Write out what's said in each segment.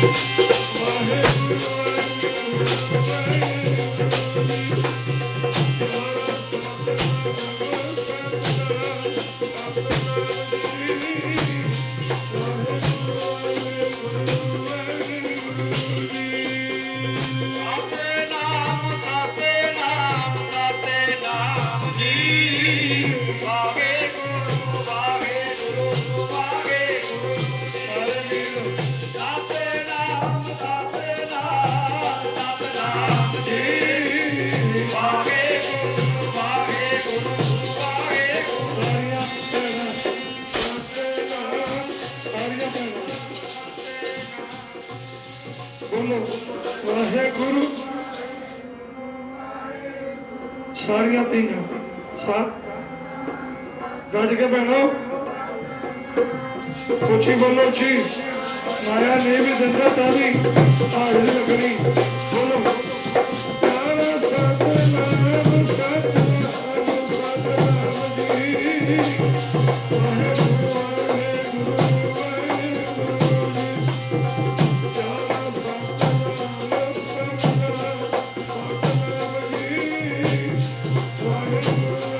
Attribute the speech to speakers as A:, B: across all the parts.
A: Wahid,
B: Wahid. Waheguru. ਸਾਰੀਆਂ ਤੀਆਂ, ਸੱਤ। ਗੱਜ ਕੇ ਭੈਣੋ। ਪੁੱਛੀ ਬੋਲੋ ਜੀ। ਮਾਇਆ ਨੇ ਵੀ ਦਿੰਦਾ ਤਾਂ ਵੀ ਹਾਜ਼ਰ ਲੱਗਣੀ। ਬੋਲੋ।
A: Thank you.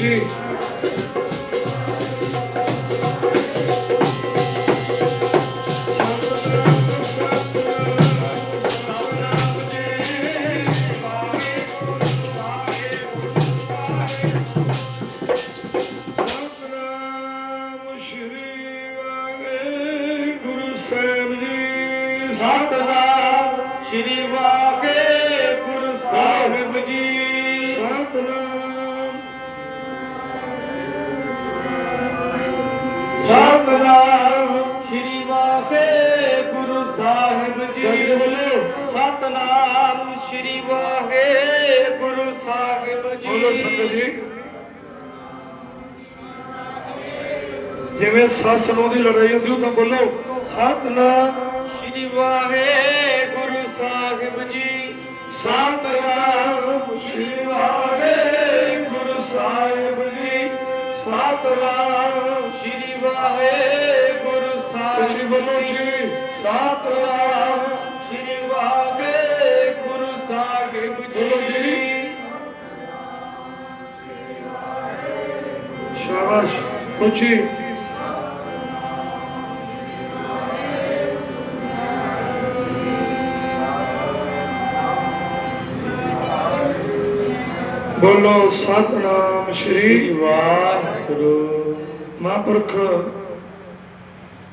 B: ਉੱਚੀ ਸਤਨਾਮ ਸ਼੍ਰੀ ਸਾਹਿਬ ਜੀ।
A: ਸਤਨਾਮ ਸ੍ਰੀ ਵਾਹਿਗੁਰੂ।
B: ਸਤਨਾਮ
A: ਸ੍ਰੀ ਵਾਹਿਗੁਰੂ ਸਾਹਿਬ ਜੀ।
B: ਬੋਲੋ ਸੰਗਤ ਜੀ। ਜਿਵੇਂ ਸੱਸ ਨੂੰ ਦੀ ਲੜਾਈ ਹੁੰਦੀ ਤਾਂ ਬੋਲੋ ਸਤਨਾਮ
A: ਸ੍ਰੀ ਵਾਹਿਗੁਰੂ ਸਾਹਿਬ ਜੀ।
B: ਸਤਨਾਮ ਸ਼੍ਰੀ ਵਾਹਿਗੁਰੂ ਸਾਹਿਬ ਜੀ। ਸਤਨਾਮ
A: ਸ੍ਰੀ ਵਾਹਿਗੁਰੂ ਸਾਹਿਬ
B: ਬੋਲੋ
A: ਜੀ।
B: ਜੀ ਸਤਨਾਮ ਸ਼ਾਬਾਸ਼ ਉੱਚੀ ਬੋਲੋ ਸਤਨਾਮ ਸ਼੍ਰੀ
A: ਵਾਹਿਗੁਰੂ।
B: ਮਹਾਂਪੁਰਖ